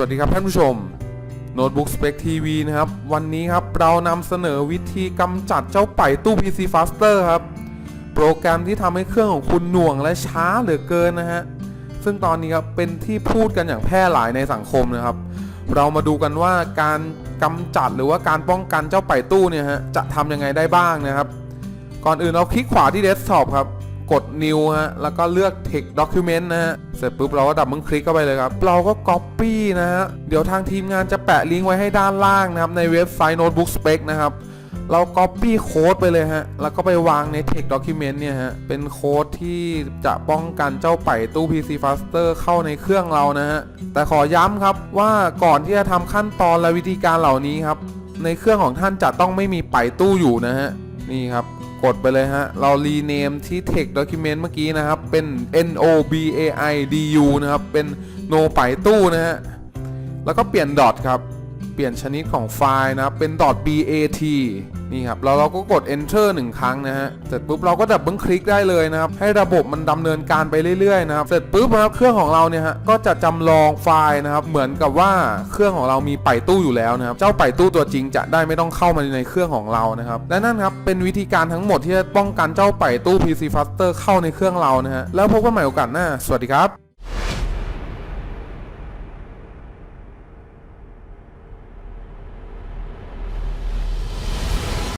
วัสดีครับท่านผู้ชม Notebook Spec TV นะครับ วันนี้ครับเรานำเสนอวิธีกำจัดเจ้าไป่ตู้ PC Faster ครับ โปรแกรมที่ทำให้เครื่องของคุณหน่วงและช้าเหลือเกินนะฮะ ซึ่งตอนนี้ครับเป็นที่พูดกันอย่างแพร่หลายในสังคมนะครับ เรามาดูกันว่าการกำจัดหรือว่าการป้องกันเจ้าไป่ตู้เนี่ยฮะจะทำยังไงได้บ้างนะครับ ก่อนอื่นเราคลิกขวาที่ Desktop ครับ กด New ฮะ แล้วก็เลือก Text Document นะฮะ เสร็จปุ๊บเราก็ดับเบิลคลิกเข้าไปเลยครับ เราก็ Copy นะฮะ เดี๋ยวทางทีมงานจะแปะลิงก์ไว้ให้ด้านล่างนะครับ ในเว็บไซต์ Notebook Spec นะครับ เรา Copy โค้ดไปเลยฮะ แล้วก็ไปวางใน Text Document เนี่ยฮะ เป็นโค้ดที่จะป้องกันเจ้าไป่ตู้ PC Faster เข้าในเครื่องเรานะฮะ แต่ขอย้ำครับว่าก่อนที่จะทำขั้นตอนและวิธีการเหล่านี้ครับ ในเครื่องของท่านจะต้องไม่มีไป่ตู้อยู่นะฮะ นี่ครับ กดไปเลยฮะ เรารีเนมที่ text document เมื่อกี้นะครับ เป็น n o b a i d u นะครับ เป็น no ไปตู้นะฮะ แล้วก็เปลี่ยนดอทครับ ปลี่ยนชนิดของไฟล์นะครับเป็น .bat นี่ครับแล้วเราก็กด enter หนึ่งครั้งนะฮะเสร็จปุ๊บเราก็ดับเบิลคลิกได้เลยนะครับให้ระบบมันดำเนินการไปเรื่อยๆนะครับเสร็จปุ๊บนะครับเครื่องของเราเนี่ยฮะก็จะจำลองไฟล์นะครับเหมือนกับว่าเครื่องของเรามีไปตู้อยู่แล้วนะครับเจ้าไปตู้ตัวจริงจะได้ไม่ต้องเข้ามาในเครื่องของเรานะครับและนั่นครับเป็นวิธีการทั้งหมดที่จะป้องกันเจ้าไปตู้ PC Faster เข้าในเครื่องเรานะฮะแล้วพบกันใหม่โอกาสหน้าสวัสดีครับ